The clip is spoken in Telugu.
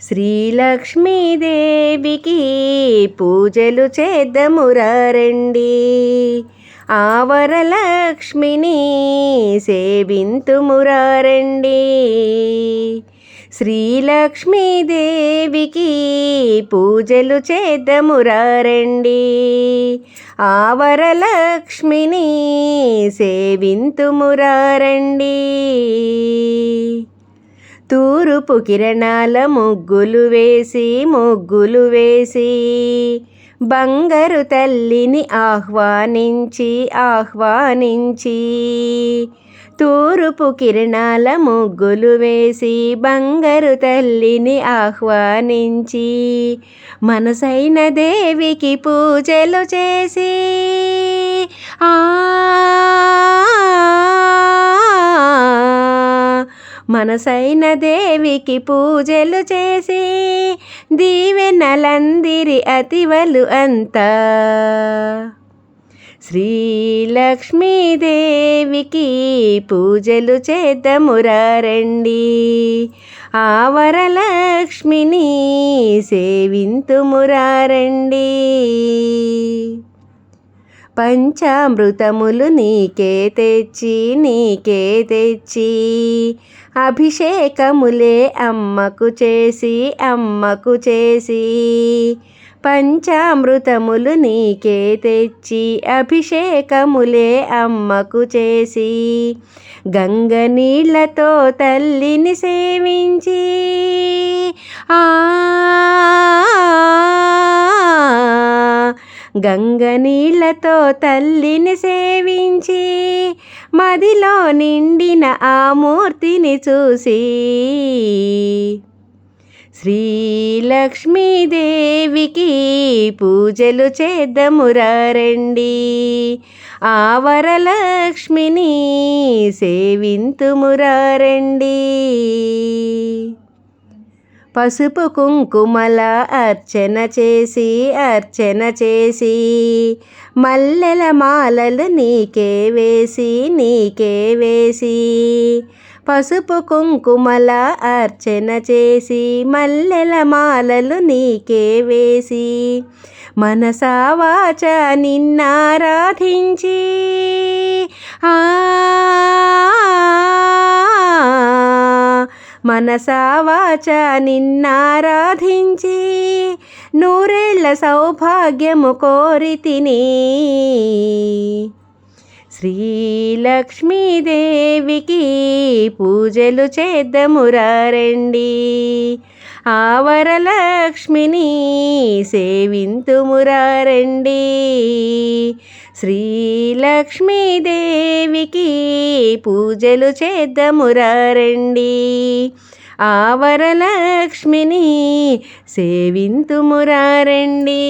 శ్రీలక్ష్మీదేవికి పూజలు చేద్దమురారండి ఆవరలక్ష్మిని సేవింతుమురారండి శ్రీలక్ష్మీదేవికి పూజలు చేద్దమురారండి ఆవరలక్ష్మిని సేవింతుమురారండి తూరుపు కిరణాల ముగ్గులు వేసి ముగ్గులు వేసి బంగారు తల్లిని ఆహ్వానించి ఆహ్వానించి తూరుపు కిరణాల ముగ్గులు వేసి బంగారు తల్లిని ఆహ్వానించి మనసైన దేవికి పూజలు చేసి ఆ మనసైన దేవికి పూజలు చేసి దీవెనలందిరి అతివలు అంతా. శ్రీలక్ష్మీదేవికి పూజలు చేద్దమురారండి ఆవరలక్ష్మిని సేవింతుమురారండి పంచామృతములు నీకే తెచ్చి నీకే తెచ్చి. అభిషేకములే అమ్మకు చేసి అమ్మకు చేసి. పంచామృతములు నీకే తెచ్చి అభిషేకములే అమ్మకు చేసి. గంగ నీళ్ళతో తల్లిని సేవించి ఆ గంగ నీళ్ళతో తల్లిని సేవించి మదిలో నిండిన ఆ మూర్తిని చూసి. శ్రీలక్ష్మీదేవికి పూజలు చేద్దమురారండి ఆవరలక్ష్మిని సేవింతుమురారండి పసుపు కుంకుమల అర్చన చేసి అర్చన చేసి మల్లెల మాలలు నీకే వేసి నీకే వేసి పసుపు కుంకుమల అర్చన చేసి మల్లెల మాలలు నీకే వేసి మనసావాచ నిన్నారాధించి ఆ మనసావాచ నిన్నారాధించి నూరేళ్ళ సౌభాగ్యము కోరి తిని. శ్రీలక్ష్మీదేవికి పూజలు చేద్దమురారండి ఆవరలక్ష్మిని సేవింతుమురారండి శ్రీలక్ష్మీదేవి పూజలు చేద్దమురారండి ఆవరలక్ష్మిని సేవింతుమురారండి